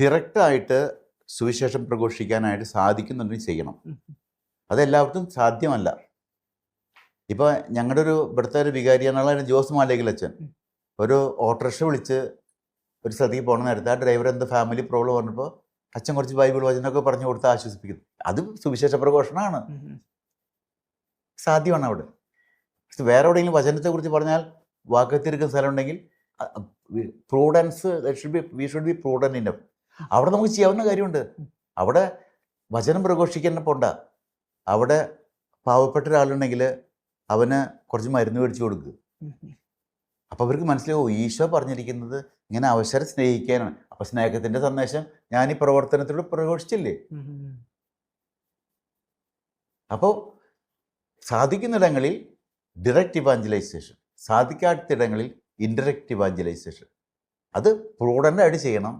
ഡിറക്റ്റായിട്ട് സുവിശേഷം പ്രഘോഷിക്കാനായിട്ട് സാധിക്കുന്നുണ്ടെങ്കിൽ ചെയ്യണം. അതെല്ലാവർക്കും സാധ്യമല്ല. ഇപ്പോൾ ഞങ്ങളുടെ ഒരു ഇവിടുത്തെ ഒരു വികാരിയാണ് ജോസ് മാലേഖൽ അച്ഛൻ. ഒരു ഓട്ടോറിക്ഷ വിളിച്ച് ഒരു സ്ഥലത്തേക്ക് പോകണ നേരത്തെ ആ ഡ്രൈവർ എന്ത് ഫാമിലി പ്രോബ്ലം പറഞ്ഞപ്പോൾ അച്ഛൻ കുറച്ച് ബൈബിൾ വചനമൊക്കെ പറഞ്ഞു കൊടുത്ത് ആശ്വസിപ്പിക്കുന്നു. അതും സുവിശേഷ പ്രഘോഷണമാണ്. സാധ്യമാണ് അവിടെ. വേറെ എവിടെയെങ്കിലും വചനത്തെ കുറിച്ച് പറഞ്ഞാൽ വാക്കത്തിരിക്കുന്ന സ്ഥലം ഉണ്ടെങ്കിൽ prudence should be we should be prudent enough അവിടെ നമുക്ക് ചെയ്യാവുന്ന കാര്യമുണ്ട്. അവിടെ വചനം പ്രഘോഷിക്കാൻ പോണ്ട അവിടെ പാവപ്പെട്ട ഒരാളുണ്ടെങ്കിൽ അവന് കുറച്ച് മരുന്ന് മേടിച്ചു കൊടുക്കുക. അപ്പോൾ അവർക്ക് മനസ്സിലാവും ഈശോ പറഞ്ഞിരിക്കുന്നത് ഇങ്ങനെ അവസരം സ്നേഹിക്കാനാണ്. അപ്പോൾ സ്നേഹത്തിന്റെ സന്ദേശം ഞാൻ ഈ പ്രവർത്തനത്തിലൂടെ പ്രഘോഷിച്ചില്ലേ. അപ്പോൾ സാധിക്കുന്നിടങ്ങളിൽ ഡിറക്റ്റ് ഇവാഞ്ചലൈസേഷൻ സാധിക്കാത്തിടങ്ങളിൽ ഇൻഡയറക്റ്റ് ഇവാഞ്ചലൈസേഷൻ അത് പ്രൂഡന്റായിട്ട് ചെയ്യണം.